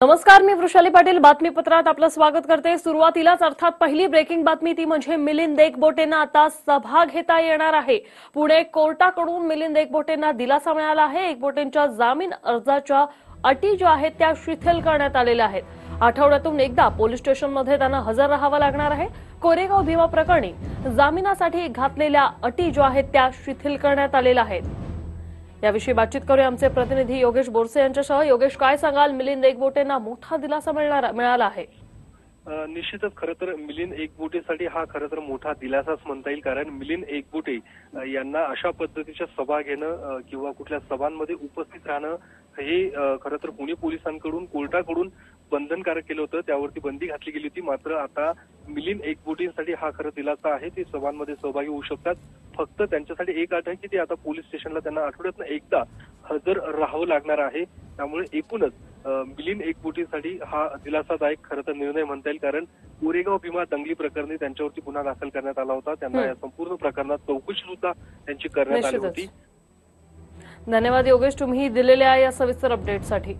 नमस्कार मी वृषाली पाटील बातमीपत्रात आपलं स्वागत करते. सुरुवातीलाच अर्थात पहिली ब्रेकिंग बातमी ती म्हणजे मिलिंद एकबोटेंना आता सभा घेता येणार आहे. पुणे कोर्टाकडून मिलिंद एकबोटेंना दिलासा मिळाला आहे. एकबोटेंच्या जामीन अर्जाच्या अटी ज्या आहेत त्या शिथिल करण्यात आलेल्या आहेत. आठवड्यातून एकदा पोलीस स्टेशनमध्ये त्यांना हजर राहावं लागणार आहे. कोरेगाव भीमा प्रकरणी जामिनासाठी घातलेल्या अटी ज्या आहेत त्या शिथिल करण्यात आलेल्या आहेत. याविषयी बातचीत करूया आमचे प्रतिनिधी योगेश बोरसे यांच्यासह. योगेश काय सांगाल? मिलिंद एकबोटेंना मोठा दिलासा मिळाला आहे. निश्चितच खरं तर मिलिंद एकबोटेसाठी हा खरं तर मोठा दिलासाच म्हणता येईल कारण मिलिंद एकबोटे यांना अशा पद्धतीच्या सभा घेणं किंवा कुठल्या सभांमध्ये उपस्थित राहणं हे खरं तर पुणे पोलिसांकडून कोर्टाकडून बंधनकारक केलं होतं त्यावरती बंदी घातली गेली होती. मात्र आता मिलिंद एकबोटेसाठी हा खरं दिलासा आहे. ते सभांमध्ये सहभागी होऊ शकतात. फक्त त्यांच्यासाठी एक अट आहे की ते आता पोलीस स्टेशनला त्यांना आठवड्यातनं एकदा हजर राहावं लागणार आहे. त्यामुळे एकूणच मिलिंद एकबोटीसाठी हा दिलासादायक खरं तर निर्णय म्हणता येईल कारण कोरेगाव भीमा दंगली प्रकरणी त्यांच्यावरती गुन्हा दाखल करण्यात आला होता. त्यांना. या संपूर्ण प्रकरणात चौकशी सुद्धा त्यांची करण्यात आली होती. धन्यवाद योगेश. तुम्ही दिलेल्या या सविस्तर अपडेटसाठी